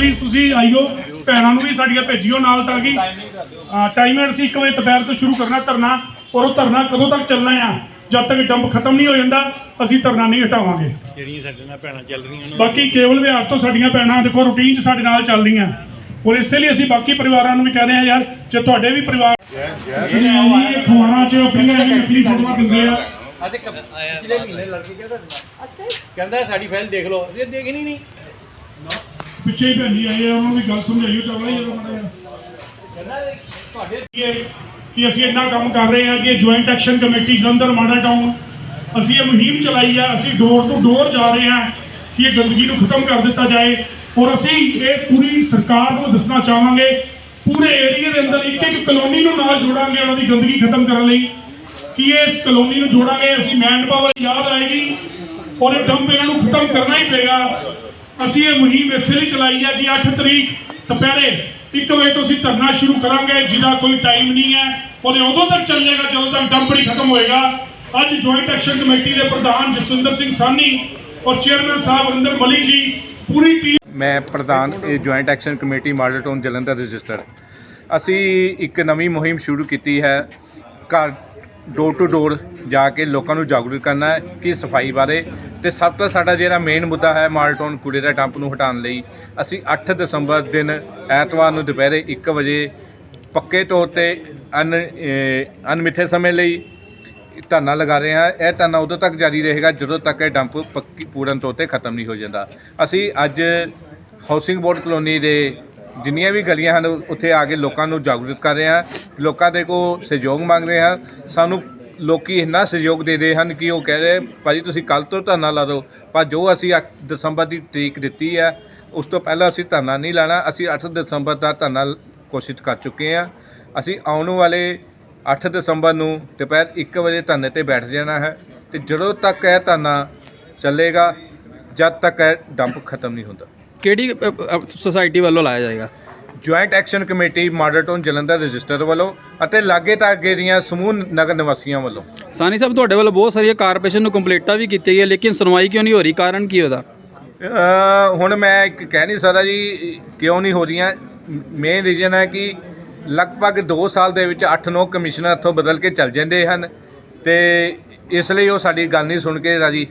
Please ਤੁਸੀਂ ਆਇਓ ਭੈਣਾਂ ਨੂੰ ਵੀ ਸਾਡੀਆਂ ਭੇਜਿਓ ਨਾਲ ਤਾਂ ਕਿ ਟਾਈਮਰ ਸੀ 1 ਵਜੇ ਦੁਪਹਿਰ ਤੋਂ ਸ਼ੁਰੂ ਕਰਨਾ ਧਰਨਾ ਔਰ ਉਹ ਧਰਨਾ ਕਦੋਂ ਤੱਕ ਚੱਲਣਾ ਆ ਜਦ ਤੱਕ ਡੰਪ ਖਤਮ ਨਹੀਂ ਹੋ ਜਾਂਦਾ ਅਸੀਂ ਧਰਨਾ ਨਹੀਂ ਹਟਾਵਾਂਗੇ ਜਿਹੜੀਆਂ ਸਾਡੇ ਨਾਲ ਭੈਣਾਂ ਚੱਲ ਰਹੀਆਂ ਨੇ ਬਾਕੀ ਕੇਵਲ ਵਿਹਾਰ ਤੋਂ ਸਾਡੀਆਂ ਭੈਣਾਂ ਦੇਖੋ ਰੂਟੀਨ 'ਚ ਸਾਡੇ ਨਾਲ ਚੱਲ ਰਹੀਆਂ ਔਰ ਇਸੇ ਲਈ ਅਸੀਂ ਬਾਕੀ ਪਰਿਵਾਰਾਂ ਨੂੰ ਵੀ ਕਹਿ ਰਹੇ ਹਾਂ ਯਾਰ ਜੇ ਤੁਹਾਡੇ ਵੀ ਪਰਿਵਾਰ ਇਹ 'ਚ ਆਪਣੀਆਂ ਜਿਹੜੀ ਨਕਲੀ ਫੋਟੋਆਂ ਦਿੰਦੇ ਆ ਅਤੇ ਪਿਛਲੇ ਮਹੀਨੇ ਲੜਕੀ ਕਹਿੰਦਾ ਅੱਛਾ ਕਹਿੰਦਾ ਸਾਡੀ ਫਾਈਲ ਦੇਖ ਲਓ ਅਸੀਂ ਦੇਖਣੀ ਨਹੀਂ ਪਿੱਛੇ ਹੀ ਭੈਣ ਜੀ ਆਏ ਆ ਉਹਨਾਂ ਦੀ ਗੱਲ ਸਮਝਾਈਓ ਚੱਲ ਜਦੋਂ ਮਾੜਾ ਜਿਹਾ। ਕਿ ਅਸੀਂ ਇੰਨਾ ਕੰਮ ਕਰ ਰਹੇ ਹਾਂ ਕਿ joint action committee Jalandhar model town ਅਸੀਂ ਇਹ ਮੁਹਿੰਮ ਚਲਾਈ ਹੈ ਅਸੀਂ ਡੋਰ ਟੂ ਡੋਰ ਜਾ ਰਹੇ ਹਾਂ ਕਿ ਇਹ ਗੰਦਗੀ ਨੂੰ ਖਤਮ ਕਰ ਦਿੱਤਾ ਜਾਏ। ਔਰ ਅਸੀਂ ਇਹ ਪੂਰੀ ਸਰਕਾਰ ਨੂੰ ਦੱਸਣਾ ਚਾਹਾਂਗੇ ਪੂਰੇ ਏਰੀਆ ਦੇ ਅੰਦਰ ਇੱਕ ਇੱਕ ਕਲੋਨੀ ਨੂੰ ਨਾਲ ਜੋੜਾਂਗੇ ਉਹਨਾਂ ਦੀ ਗੰਦਗੀ ਖਤਮ ਕਰਨ ਲਈ। ਕਿ ਇਸ ਕਲੋਨੀ ਨੂੰ ਜੋੜਾਂਗੇ ਅਸੀਂ ਮੈਨ ਪਾਵਰ ਯਾਦ ਆਏਗੀ ਔਰ ਇਹ ਡੰਪ ਇਹਨਾਂ ਨੂੰ ਖਤਮ ਕਰਨਾ ਹੀ ਪਏਗਾ। ਅਸੀਂ ਇਹ ਮੁਹਿੰਮ ਇਸੇ ਲਈ ਚਲਾਈ ਹੈ ਕਿ 8 ਤਰੀਕ ਦੁਪਹਿਰੇ। 1 ਵਜੇ ਤੋਂ ਅਸੀਂ ਧਰਨਾ ਸ਼ੁਰੂ ਕਰਾਂਗੇ, ਜਿਹਦਾ ਕੋਈ ਟਾਈਮ ਨਹੀਂ ਹੈ। ਔਰ ਇਹ ਉਦੋਂ ਤੱਕ ਚੱਲੇਗਾ, ਜਦੋਂ ਤੱਕ ਡੰਪ ਨਹੀਂ ਖਤਮ ਹੋਏਗਾ। ਅੱਜ ਜੁਆਇੰਟ ਐਕਸ਼ਨ ਕਮੇਟੀ ਦੇ ਪ੍ਰਧਾਨ ਜਸਵਿੰਦਰ ਸਿੰਘ ਸਾਨੀ ਔਰ ਚੇਅਰਮੈਨ ਸਾਹਿਬ ਵਰਿੰਦਰ ਮਲਿਕ ਜੀ, ਪੂਰੀ ਟੀਮ ਮੈਂ ਪ੍ਰਧਾਨ ਇਹ joint action committee model town Jalandhar register ਅਸੀਂ ਇੱਕ ਨਵੀਂ ਮੁਹਿੰਮ ਸ਼ੁਰੂ ਕੀਤੀ ਹੈ। ਘਰ ਡੋਰ ਟੂ ਡੋਰ ਜਾ ਕੇ ਲੋਕਾਂ ਨੂੰ ਜਾਗਰੂਕ ਕਰਨਾ ਹੈ ਕਿ ਸਫ਼ਾਈ ਬਾਰੇ। ਤੇ ਸਭ ਤੋਂ ਸਾਡਾ ਜਿਹੜਾ ਮੇਨ ਮੁੱਦਾ ਹੈ ਮਾਡਲ ਟਾਊਨ ਕੂੜੇ ਦਾ ਡੰਪ ਨੂੰ ਹਟਾਉਣ ਲਈ। ਅਸੀਂ 8 ਦਸੰਬਰ ਦਿਨ ਐਤਵਾਰ ਨੂੰ ਦੁਪਹਿਰੇ 1 ਵਜੇ ਪੱਕੇ ਤੌਰ ਤੇ ਅਨ, ਅਹ, ਅਣਮਿੱਥੇ ਸਮੇਂ ਲਈ ਧਰਨਾ ਲਗਾ ਰਹੇ ਹਾਂ। ਇਹ ਧਰਨਾ ਉਦੋਂ ਤੱਕ ਜਾਰੀ ਰਹੇਗਾ ਜਦੋਂ ਤੱਕ ਇਹ ਡੰਪ ਪੱਕੀ ਪੂਰਨ ਤੌਰ ਤੇ ਖਤਮ ਨਹੀਂ ਹੋ ਜਾਂਦਾ। ਅਸੀਂ ਅੱਜ ਹਾਊਸਿੰਗ ਬੋਰਡ ਕਲੋਨੀ ਦੇ ਜਿੰਨੀਆਂ ਵੀ ਗਲੀਆਂ ਹਨ, ਉੱਥੇ ਆ ਕੇ ਲੋਕਾਂ ਨੂੰ ਜਾਗਰੂਕ ਕਰ ਰਹੇ ਹਾਂ। ਲੋਕਾਂ ਦੇ ਕੋ ਸਹਿਯੋਗ ਮੰਗ ਰਹੇ ਹਾਂ। ਸਾਨੂੰ ਲੋਕੀ ਇੰਨਾ ਸਹਿਯੋਗ ਦੇ ਰਹੇ ਹਨ ਕਿ ਉਹ ਕਹਿ ਰਹੇ, ਭਾਜੀ, ਤੁਸੀਂ ਕੱਲ ਤੋਂ ਧਰਨਾ ਲਾ ਦਿਓ। ਪਰ ਜੋ ਅਸੀਂ 8 ਦਸੰਬਰ ਦੀ ਤਰੀਕ ਦਿੱਤੀ ਹੈ, ਉਸ ਤੋਂ ਪਹਿਲਾਂ ਅਸੀਂ ਧਰਨਾ ਨਹੀਂ ਲਾਣਾ। ਅਸੀਂ 8 ਦਸੰਬਰ ਦਾ ਧਰਨਾ ਕੋਸ਼ਿਸ਼ ਕਰ ਚੁੱਕੇ ਹਾਂ। ਅਸੀਂ ਆਉਣ ਵਾਲੇ 8 ਦਸੰਬਰ ਨੂੰ ਦੁਪਹਿਰ 1 ਵਜੇ ਧਰਨੇ ਤੇ ਬੈਠ ਜਾਣਾ ਹੈ ਤੇ ਜਦੋਂ ਤੱਕ ਇਹ ਧਰਨਾ ਚੱਲੇਗਾ, ਜਦ ਤੱਕ ਇਹ ਡੰਪ ਖਤਮ ਨਹੀਂ ਹੁੰਦਾ। ਕਿਹੜੀ ਸੁਸਾਇਟੀ ਵੱਲੋਂ ਲਾਇਆ ਜਾਏਗਾ? Joint action committee model town Jalandhar register ਵੱਲੋਂ ਅਤੇ ਲਾਗੇ ਤਾਗੇ ਦੀਆਂ ਸਮੂਹ ਨਗਰ ਨਿਵਾਸੀਆਂ ਵੱਲੋਂ। ਸਾਨੀ ਸਾਹਿਬ ਤੁਹਾਡੇ ਵੱਲੋਂ ਬਹੁਤ ਸਾਰੀਆਂ ਕਾਰਪੋਰੇਸ਼ਨ ਨੂੰ ਕੰਪਲੀਟਾਂ ਵੀ ਕੀਤੀ ਗਈਆਂ ਲੇਕਿਨ ਸੁਣਵਾਈ ਕਿਉਂ ਨਹੀਂ ਹੋ ਰਹੀ? ਕਾਰਨ ਕੀ ਉਹਦਾ? ਹੁਣ ਮੈਂ ਇੱਕ ਕਹਿ ਨਹੀਂ ਸਕਦਾ ਜੀ ਕਿਉਂ ਨਹੀਂ ਹੋ ਰਹੀਆਂ। ਮੇਨ ਰੀਜ਼ਨ ਹੈ ਕਿ ਲਗਭਗ 2 ਸਾਲ ਦੇ ਵਿੱਚ 8-9 ਕਮਿਸ਼ਨਰ ਇੱਥੋਂ ਬਦਲ ਕੇ ਚੱਲ ਜਾਂਦੇ ਹਨ ਤੇ ਇਸ ਲਈ ਉਹ ਸਾਡੀ ਗੱਲ ਨਹੀਂ ਸੁਣ ਕੇ ਰਾਜੀ।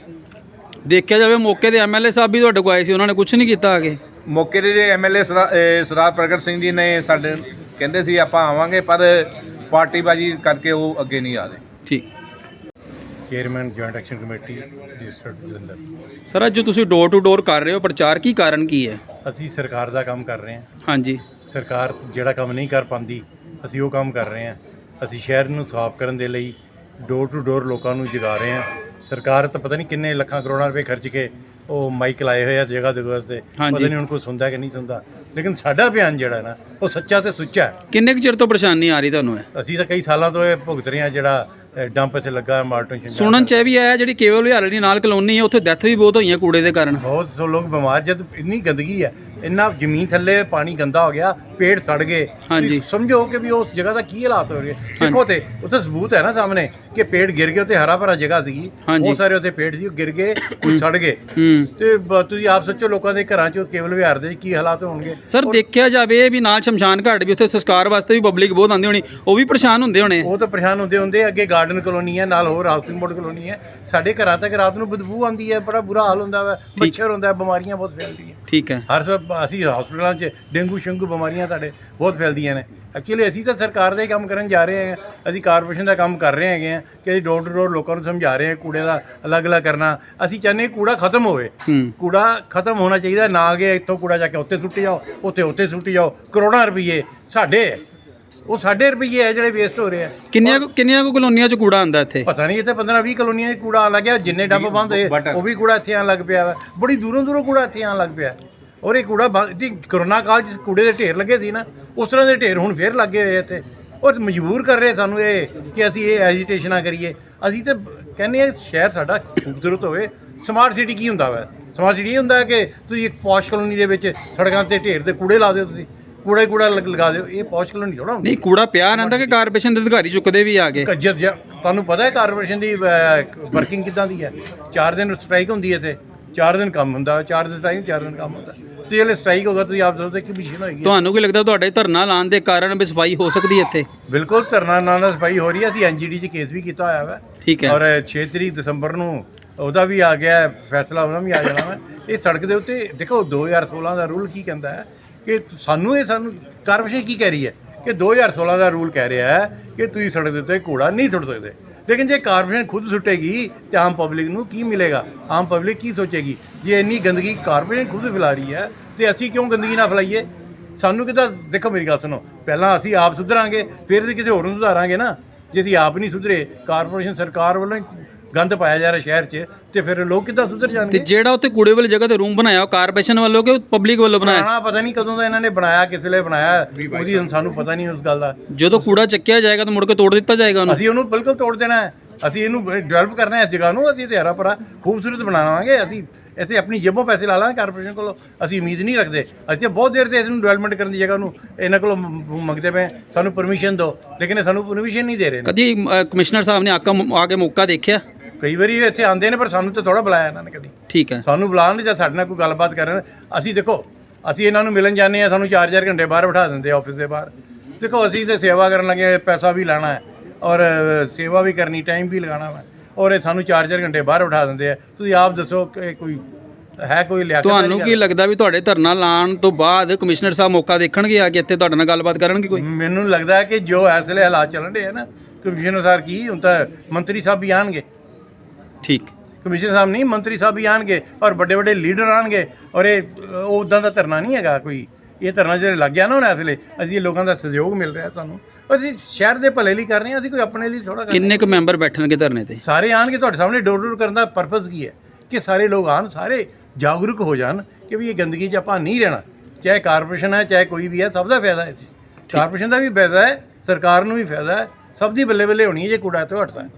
ਦੇਖਿਆ ਜਾਵੇ ਮੌਕੇ ਤੇ ਐਮਐਲਏ ਸਾਹਿਬ ਵੀ ਤੁਹਾਡੇ ਕੋਲ ਆਏ ਸੀ ਉਹਨਾਂ ਨੇ ਕੁਝ ਨਹੀਂ ਕੀਤਾ ਆਗੇ ਮੌਕੇ ਦੇ ਜੇ ਐਮਐਲਏ ਸਰਦਾਰ ਪ੍ਰਗਟ ਸਿੰਘ ਜੀ ਨੇ ਸਾਡੇ ਕਹਿੰਦੇ ਸੀ ਆਪਾਂ ਆਵਾਂਗੇ ਪਰ ਪਾਰਟੀਬਾਜੀ ਕਰਕੇ ਉਹ ਅੱਗੇ ਨਹੀਂ ਆ ਰਹੇ। ਠੀਕ। Chairman joint action committee registered Jalandhar. Sir ਅੱਜ ਜੋ ਤੁਸੀਂ ਡੋਰ ਟੂ ਡੋਰ ਕਰ ਰਹੇ ਹੋ ਪ੍ਰਚਾਰ ਕੀ ਕਾਰਨ ਕੀ ਹੈ? ਅਸੀਂ ਸਰਕਾਰ ਦਾ ਕੰਮ ਕਰ ਰਹੇ ਹਾਂ। ਹਾਂਜੀ। ਸਰਕਾਰ ਜਿਹੜਾ ਕੰਮ ਨਹੀਂ ਕਰ ਪਾਉਂਦੀ ਅਸੀਂ ਉਹ ਕੰਮ ਕਰ ਰਹੇ ਹਾਂ। ਅਸੀਂ ਸ਼ਹਿਰ ਨੂੰ ਸਾਫ਼ ਕਰਨ ਦੇ ਲਈ ਡੋਰ ਟੂ ਡੋਰ ਲੋਕਾਂ ਨੂੰ ਜਗਾ ਰਹੇ ਹਾਂ। ਸਰਕਾਰ ਤਾਂ ਪਤਾ ਨਹੀਂ ਕਿੰਨੇ ਲੱਖਾਂ ਕਰੋੜਾਂ ਰੁਪਏ ਖਰਚ ਕੇ ਉਹ ਮਾਈਕ ਲਾਏ ਹੋਏ ਆ ਜਗ੍ਹਾ ਜਗ੍ਹਾ ਤੇ। ਹਾਂਜੀ। ਪਤਾ ਨਹੀਂ ਉਹਨਾਂ ਕੋਲ ਸੁਣਦਾ ਕਿ ਨਹੀਂ ਸੁਣਦਾ। ਲੇਕਿਨ ਸਾਡਾ ਬਿਆਨ ਜਿਹੜਾ ਹੈ ਨਾ ਉਹ ਸੱਚਾ ਤੇ ਸੁੱਚਾ ਹੈ। ਕਿੰਨੇ ਕੁ ਚਿਰ ਤੋਂ ਪਰੇਸ਼ਾਨੀ ਆ ਰਹੀ ਤੁਹਾਨੂੰ ਅਸੀਂ ਤਾਂ ਕਈ ਸਾਲਾਂ ਤੋਂ ਇਹ ਭੁਗਤ ਰਹੇ ਹਾਂ ਜਿਹੜਾ ਡੰਪ ਇੱਥੇ ਲੱਗਾ ਮਾਲਟਨ ਸ਼ਿੰਗਾਰ ਸੁਣਨ ਚ ਇਹ ਵੀ ਆਇਆ ਜਿਹੜੀ ਕੇਵਲ ਵਿਹਾਰ ਵਾਲੀ ਨਾਲ ਕਲੋਨੀ ਹੈ ਉੱਥੇ ਡੈਥ ਵੀ ਬਹੁਤ ਹੋਈਆਂ ਕੂੜੇ ਦੇ ਕਾਰਨ। ਬਹੁਤ ਸੋ ਲੋਕ ਬਿਮਾਰ ਜਦ ਇੰਨੀ ਗੰਦਗੀ ਹੈ ਇੰਨਾ ਜ਼ਮੀਨ ਥੱਲੇ ਪਾਣੀ ਗੰਦਾ ਹੋ ਗਿਆ ਪੇੜ ਸੜ ਗਏ। ਹਾਂਜੀ। ਤੁਸੀਂ ਸਮਝੋ ਕਿ ਵੀ ਉਸ ਜਗ੍ਹਾ ਦਾ ਕੀ ਹਾਲਾਤ ਹੋ ਰਹੇ ਦੇਖੋ ਤੇ ਉੱਥੇ ਸਬੂਤ ਹੈ ਨਾ ਸਾਹਮਣੇ ਕਿ ਪੇੜ ਗਿਰ ਗਏ ਉੱਥੇ ਹਰਾ ਭਰਾ ਜਗ੍ਹਾ ਸੀਗੀ। ਹਾਂਜੀ। ਬਹੁਤ ਸਾਰੇ ਉੱਥੇ ਪੇੜ ਸੀ ਉਹ ਗਿਰ ਗਏ ਕੁਝ ਸੜ ਗਏ। ਹੂੰ। ਤੇ ਬ- ਤੁਸੀਂ ਆਪ ਸੋਚੋ ਲੋਕਾਂ ਦੇ ਘਰਾਂ 'ਚ ਕੇਵਲ ਵਿਹਾਰ ਦੇ ਕੀ ਹਾਲਾਤ ਹੋਣਗੇ? ਸਰ ਦੇਖਿਆ ਜਾਵੇ ਵੀ ਨਾਲ ਸ਼ਮਸ਼ਾਨ ਘਾਟ ਵੀ ਉੱਥੇ ਸੰਸਕਾਰ ਵਾਸਤੇ ਵੀ ਪਬਲਿਕ ਬਹੁਤ ਆਉਂਦੀ ਹੋਣੀ ਉਹ ਵੀ ਪਰੇਸ਼ਾਨ ਹੁੰਦੇ ਹੋਣੇ। ਉਹ ਤਾਂ ਪਰੇਸ਼ਾਨ ਹੁੰਦੇ ਹੁੰਦੇ ਅੱਗੇ ਗਾਰਡਨ ਕਲੋਨੀ ਹੈ ਨਾਲ ਹੋਰ ਹਾਊਸਿੰਗ ਬੋਰਡ ਕਲੋਨੀ ਹੈ। ਸਾਡੇ ਘਰਾਂ ਤੱਕ ਰਾਤ ਨੂੰ ਬਦਬੂ ਆਉਂਦੀ ਹੈ ਬੜਾ ਬੁਰਾ ਹਾਲ ਹੁੰਦਾ ਵਾ। ਮੱਛਰ ਹੁੰਦਾ ਹੈ, ਬਿਮਾਰੀਆਂ ਬਹੁਤ ਫੈਲਦੀਆਂ। ਠੀਕ ਹੈ। ਹਰ ਸਭ ਅਸੀਂ ਹਸਪਤਾਲਾਂ 'ਚ ਡੇਂਗੂ ਸ਼ੰਗੂ ਬਿਮਾਰੀਆਂ ਸਾਡੇ ਬਹੁਤ ਫੈਲਦੀਆਂ ਨੇ। ਐਕਚੁਅਲੀ ਅਸੀਂ ਤਾਂ ਸਰਕਾਰ ਦਾ ਹੀ ਕੰਮ ਕਰਨ ਜਾ ਰਹੇ ਹਾਂ। ਅਸੀਂ ਕਾਰਪੋਰੇਸ਼ਨ ਦਾ ਕੰਮ ਕਰ ਰਹੇ ਹੈਗੇ ਆ ਕਿ ਅਸੀਂ ਡੋਰ ਟੂ ਡੋਰ ਲੋਕਾਂ ਨੂੰ ਸਮਝਾ ਰਹੇ ਹਾਂ ਕੂੜੇ ਦਾ ਅਲੱਗ-ਅਲੱਗ ਕਰਨਾ। ਅਸੀਂ ਚਾਹੁੰਦੇ ਕੂੜਾ ਖਤਮ ਹੋਵੇ। ਕੂੜਾ ਖਤਮ ਹੋਣਾ ਚਾਹੀਦਾ। ਨਾ ਕਿ ਇੱਥੋਂ ਕੂੜਾ ਜਾ ਕੇ ਉੱਥੇ ਸੁੱਟੀ ਜਾਓ ਉੱਥੇ ਉੱਥੇ ਸੁੱਟੀ ਜਾਓ। ਕਰੋੜਾਂ ਰੁਪਏ ਸਾਡੇ। ਉਹ ਸਾਡੇ ਰੁਪਏ ਹੈ ਜਿਹੜੇ ਵੇਸਟ ਹੋ ਰਹੇ ਆ। ਕਿੰਨੀਆਂ ਕੁ ਕਿੰਨੀਆਂ ਕੁ ਕਲੋਨੀਆਂ ਚ ਕੂੜਾ ਆਉਂਦਾ ਇੱਥੇ? ਪਤਾ ਨਹੀਂ ਇੱਥੇ 15 20 ਕਲੋਨੀਆਂ 'ਚ ਕੂੜਾ ਆਉਣ ਲੱਗਿਆ ਜਿੰਨੇ ਡੱਬ ਬੰਦ ਹੋਏ। ਉਹ ਵੀ ਕੂੜਾ ਇੱਥੇ ਆਉਣ ਲੱਗ ਪਿਆ ਵਾ। ਬੜੀ ਦੂਰੋਂ ਦੂਰੋਂ ਕੂੜਾ ਇੱਥੇ ਆਉਣ ਲੱਗ ਪਿਆ। ਔਰ ਇਹ ਕੂੜਾ ਬ- ਜੀ ਕਰੋਨਾ ਕਾਲ 'ਚ ਕੂੜੇ ਦੇ ਢੇਰ ਲੱਗੇ ਸੀ ਨਾ ਉਸ ਤਰ੍ਹਾਂ ਦੇ ਢੇਰ ਹੁਣ ਫੇਰ ਲੱਗੇ ਹੋਏ ਆ ਇੱਥੇ। ਉਹ ਮਜਬੂਰ ਕਰ ਰਹੇ ਸਾਨੂੰ ਇਹ ਕਿ ਅਸੀਂ ਇਹ ਐਜੀਟੇਸ਼ਨਾਂ ਕਰੀਏ। ਅਸੀਂ ਤਾਂ ਕਹਿੰਦੇ ਆ ਸ਼ਹਿਰ ਸਾਡਾ ਖੂਬਸੂਰਤ ਹੋਵੇ। ਸਮਾਰਟ ਸਿਟੀ ਕੀ ਹੁੰਦਾ ਵਾ? ਸਮਾਰਟ ਸਿਟੀ ਇਹ ਹੁੰਦਾ ਕਿ ਤੁਸੀਂ ਇੱਕ ਪੌਸ਼ ਕਲੋਨੀ ਦੇ ਵਿੱਚ ਸੜਕਾਂ ਤੇ ਢੇਰ ਤੇ ਕੂੜੇ ਲਾ ਦਿਓ ਤੁਸੀਂ। ਕੂੜਾ ਹੀ ਕੂੜਾ ਲਗ- ਲਗਾ ਦਿਓ ਇਹ ਪੌਸ਼ ਕਲੋਨੀ ਥੋੜਾ ਹੁੰਦੀ। ਨਹੀਂ ਕੂੜਾ ਪਿਆ ਰਹਿੰਦਾ ਕਿ ਕਾਰਪੋਰੇਸ਼ਨ ਦੇ ਅਧਿਕਾਰੀ ਚੁੱਕਦੇ ਵੀ ਆ ਗਏ? ਕੱਜਰ ਜਿਹਾ ਤੁਹਾਨੂੰ ਪਤਾ ਹੈ ਕਾਰਪੋਰੇਸ਼ਨ ਦੀ ਵਰਕਿੰਗ ਕਿੱਦਾਂ ਦੀ ਹੈ? 4 ਦਿਨ ਸਟ੍ਰਾਈਕ ਹੁੰਦੀ ਹੈ ਇੱਥੇ ਚਾਰ ਦਿਨ ਕੰਮ ਹੁੰਦਾ ਚਾਰ ਦਿਨ ਟਾਈਮ ਚਾਰ ਦਿਨ ਕੰਮ ਹੁੰਦਾ। ਤੇ ਜਿਹੜੇ ਸਟ੍ਰਾਈਕ ਹੋਗਾ ਤੁਸੀਂ ਆਪ ਦੱਸੋ ਕਿ ਮਸ਼ੀਨ ਹੋਏਗੀ। ਤੁਹਾਨੂੰ ਕੀ ਲੱਗਦਾ ਤੁਹਾਡੇ ਧਰਨਾ ਲਾਉਣ ਦੇ ਕਾਰਨ ਵੀ ਸਫ਼ਾਈ ਹੋ ਸਕਦੀ ਹੈ ਇੱਥੇ? ਬਿਲਕੁਲ ਧਰਨਾ ਨਾਲ ਨਾਲ ਸਫ਼ਾਈ ਹੋ ਰਹੀ ਹੈ ਅਸੀਂ ਐਨਜੀਡੀ 'ਚ ਕੇਸ ਵੀ ਕੀਤਾ ਹੋਇਆ ਵਾ। ਠੀਕ ਹੈ। ਔਰ 6 ਤਰੀਕ ਦਸੰਬਰ ਨੂੰ ਉਹਦਾ ਵੀ ਆ ਗਿਆ, ਫੈਸਲਾ ਉਹਨਾਂ ਵੀ ਆ ਜਾਣਾ ਵਾ। ਇਹ ਸੜਕ ਦੇ ਉੱਤੇ, ਦੇਖੋ 2016 ਦਾ ਰੂਲ ਕੀ ਕਹਿੰਦਾ ਹੈ ਕਿ ਸਾਨੂੰ ਇਹ ਸਾਨੂੰ ਕਾਰਪੋਰੇਸ਼ਨ ਕੀ ਕਹਿ ਰਹੀ ਹੈ? ਕਿ 2016 ਦਾ ਰੂਲ ਕਹਿ ਰਿਹਾ ਹੈ ਕਿ ਤੁਸੀਂ ਸੜਕ ਦੇ ਉੱਤੇ ਕੂੜਾ ਨਹੀਂ ਸੁੱਟ ਸਕਦੇ। ਲੇਕਿਨ ਜੇ ਕਾਰਪੋਰੇਸ਼ਨ ਖੁਦ ਸੁੱਟੇਗੀ ਤੇ ਆਮ ਪਬਲਿਕ ਨੂੰ ਕੀ ਮਿਲੇਗਾ? ਆਮ ਪਬਲਿਕ ਕੀ ਸੋਚੇਗੀ? ਜੇ ਇੰਨੀ ਗੰਦਗੀ ਕਾਰਪੋਰੇਸ਼ਨ ਖੁਦ ਫੈਲਾ ਰਹੀ ਹੈ, ਤੇ ਅਸੀਂ ਕਿਉਂ ਗੰਦਗੀ ਨਾ ਫੈਲਾਈਏ? ਸਾਨੂੰ ਕਿਦਾਂ, ਦੇਖੋ ਮੇਰੀ ਗੱਲ ਸੁਣੋ, ਪਹਿਲਾਂ ਅਸੀਂ ਆਪ ਸੁਧਰਾਂਗੇ, ਫਿਰ ਅਸੀਂ ਕਿਸੇ ਹੋਰ ਨੂੰ ਸੁਧਾਰਾਂਗੇ ਨਾ। ਜੇ ਅਸੀਂ ਆਪ ਨਹੀਂ ਸੁਧਰੇ ਕਾਰਪੋਰੇਸ਼ਨ ਸਰਕਾਰ ਵੱਲੋਂ ਗੰਦ ਪਾਇਆ ਜਾ ਰਿਹਾ ਸ਼ਹਿਰ 'ਚ ਤੇ ਫਿਰ ਲੋਕ ਕਿੱਦਾਂ ਸੁਧਰ ਤੇ ਜਾਣਗੇ ਜਿਹੜਾ ਉੱਥੇ ਕੂੜੇ ਵਾਲੀ ਜਗ੍ਹਾ ਤੇ ਰੂਮ ਬਣਾਇਆ ਉਹ ਕਾਰਪੋਰੇਸ਼ਨ ਵੱਲੋਂ ਕਿ ਪਬਲਿਕ ਵੱਲੋਂ ਬਣਾਇਆ? ਪੁਰਾਣਾ ਪਤਾ ਨਹੀਂ ਕਦੋਂ ਦਾ ਇਹਨਾਂ ਨੇ ਬਣਾਇਆ ਕਿਸ ਵੇਲੇ ਬਣਾਇਆ ਉਹਦੀ ਹੁਣ ਸਾਨੂੰ ਪਤਾ ਨਹੀਂ ਉਸ ਗੱਲ ਦਾ। ਜਦੋਂ ਕੂੜਾ ਚੱਕਿਆ ਜਾਏਗਾ ਤਾਂ ਮੁੜ ਕੇ ਤੋੜ ਦਿੱਤਾ ਜਾਏਗਾ ਉਹਨੂੰ? ਅਸੀਂ ਉਹਨੂੰ ਬਿਲਕੁਲ ਤੋੜ ਦੇਣਾ ਹੈ। ਅਸੀਂ ਇਹਨੂੰ ਡਿਵੈਲਪ ਕਰਨਾ ਹੈ ਇਸ ਜਗ੍ਹਾ ਨੂੰ ਅਸੀਂ ਤੇ ਹਰਾ ਭਰਾ ਖੂਬਸੂਰਤ ਬਣਾਵਾਂਗੇ। ਅਸੀਂ ਇੱਥੇ ਆਪਣੀ ਜੇਬੋਂ ਪੈਸੇ ਲਾ ਲਾਂਗੇ ਕਾਰਪੋਰੇਸ਼ਨ ਕੋਲੋਂ। ਅਸੀਂ ਉਮੀਦ ਨਹੀਂ ਰੱਖਦੇ। ਅਸੀਂ ਤਾਂ ਬਹੁਤ ਦੇਰ ਤੇ ਇਸ ਨੂੰ ਡਿਵੈਲਪਮੈਂਟ ਕਰਨ ਦੀ ਜਗ੍ਹਾ ਨੂੰ ਇਹਨਾਂ ਕੋਲੋਂ ਮੰਗਦੇ ਪਏ ਸਾਨੂੰ ਪਰਮਿਸ਼ਨ ਦਿਓ। ਲੇਕਿਨ ਇਹ ਸਾਨੂੰ ਪਰਮਿਸ਼ਨ ਨਹੀਂ ਦੇ ਰਹੇ ਕਦੀ ਕਮਿਸ਼ਨਰ ਸਾਹਿਬ ਨੇ ਆਕਾ ਆ ਕੇ ਮੌਕਾ ਦੇਖਿਆ? ਕਈ ਵਾਰੀ ਇਹ ਇੱਥੇ ਆਉਂਦੇ ਨੇ ਪਰ ਸਾਨੂੰ ਤਾਂ ਥੋੜਾ ਬੁਲਾਇਆ ਇਹਨਾਂ ਨੇ ਕਦੀ। ਠੀਕ ਹੈ। ਸਾਨੂੰ ਬੁਲਾਉਣ ਜਾਂ ਸਾਡੇ ਨਾਲ ਕੋਈ ਗੱਲਬਾਤ ਕਰਨ ਅਸੀਂ ਦੇਖੋ ਅਸੀਂ ਇਹਨਾਂ ਨੂੰ ਮਿਲਣ ਜਾਂਦੇ ਆ ਸਾਨੂੰ 4-4 ਘੰਟੇ ਬਾਹਰ ਬਿਠਾ ਦਿੰਦੇ ਆ ਆਫਿਸ ਦੇ ਬਾਹਰ। ਦੇਖੋ ਅਸੀਂ ਤੇ ਸੇਵਾ ਕਰਨ ਲੱਗੇ ਪੈਸਾ ਵੀ ਲਾਣਾ ਹੈ ਔਰ ਸੇਵਾ ਵੀ ਕਰਨੀ ਟਾਈਮ ਵੀ ਲਗਾਉਣਾ ਵਾ ਔਰ ਇਹ ਸਾਨੂੰ 4-4 ਘੰਟੇ ਬਾਹਰ ਬਿਠਾ ਦਿੰਦੇ ਆ। ਤੁਸੀਂ ਆਪ ਦੱਸੋ ਕਿ ਕੋਈ ਹੈ ਕੋਈ ਵਾਲੀ ਤੁਹਾਨੂੰ ਕੀ? ਲੱਗਦਾ ਵੀ ਤੁਹਾਡੇ ਧਰਨਾ ਲਾਉਣ ਤੋਂ ਬਾਅਦ ਕਮਿਸ਼ਨਰ ਸਾਹਿਬ ਮੌਕਾ ਦੇਖਣਗੇ ਆ ਕੇ ਇੱਥੇ ਤੁਹਾਡੇ ਨਾਲ ਗੱਲਬਾਤ ਕਰਨਗੇ ਕੋਈ? ਮੈਨੂੰ ਲੱਗਦਾ ਹੈ ਕਿ ਜੋ ਇਸ ਵੇਲੇ ਹਾਲਾਤ ਚੱਲਣ ਦੇ ਆ ਨਾ ਕਮਿਸ਼ਨਰ ਸਾਹਿਬ ਕੀ ਹੁਣ ਤਾਂ ਮੰਤਰੀ ਸਾਹਿਬ ਵੀ ਆਣਗੇ ਠੀਕ। ਕਮਿਸ਼ਨਰ ਸਾਹਿਬ ਨਹੀਂ ਮੰਤਰੀ ਸਾਹਿਬ ਵੀ ਆਣਗੇ ਔਰ ਵੱਡੇ ਵੱਡੇ ਲੀਡਰ ਆਣਗੇ ਔਰ ਇਹ ਉਹ ਉਦਾਂ ਦਾ ਧਰਨਾ ਨਹੀਂ ਹੈਗਾ ਕੋਈ। ਇਹ ਧਰਨਾ ਜਿਹੜੇ ਲੱਗ ਗਿਆ ਨਾ ਹੁਣ ਇਸ ਵੇਲੇ ਅਸੀਂ ਇਹ ਲੋਕਾਂ ਦਾ ਸਹਿਯੋਗ ਮਿਲ ਰਿਹਾ ਸਾਨੂੰ। ਅਸੀਂ ਸ਼ਹਿਰ ਦੇ ਭਲੇ ਲਈ ਕਰ ਰਹੇ ਹਾਂ ਅਸੀਂ ਕੋਈ ਆਪਣੇ ਲਈ ਥੋੜਾ ਕਿੰਨੇ ਕੁ ਮੈਂਬਰ ਬੈਠਣਗੇ ਧਰਨੇ ਤੇ। ਸਾਰੇ ਆਣਗੇ ਤੁਹਾਡੇ ਸਾਹਮਣੇ ਡੋਰ ਡੋਰ ਕਰਨ ਦਾ ਪਰਪਸ ਕੀ ਹੈ? ਕਿ ਸਾਰੇ ਲੋਕ ਆਣ ਸਾਰੇ ਜਾਗਰੂਕ ਹੋ ਜਾਣ ਕਿ ਵੀ ਇਹ ਗੰਦਗੀ 'ਚ ਆਪਾਂ ਨਹੀਂ ਰਹਿਣਾ। ਚਾਹੇ ਕਾਰਪੋਰੇਸ਼ਨ ਹੈ ਚਾਹੇ ਕੋਈ ਵੀ ਹੈ ਸਭ ਦਾ ਫਾਇਦਾ ਹੈ ਇਸ ਕਾਰਪੋਰੇਸ਼ਨ ਦਾ ਵੀ ਫਾਇਦਾ ਹੈ ਸਰਕਾਰ ਨੂੰ ਵੀ ਫਾਇਦਾ ਹੈ ਸਭ ਦੀ ਬੱਲੇ ਬੱਲੇ ਹੋਣੀ ਹੈ ਜੇ ਕੂੜਾ ਇੱਥੋਂ ਹਟਦਾ ਹੈ।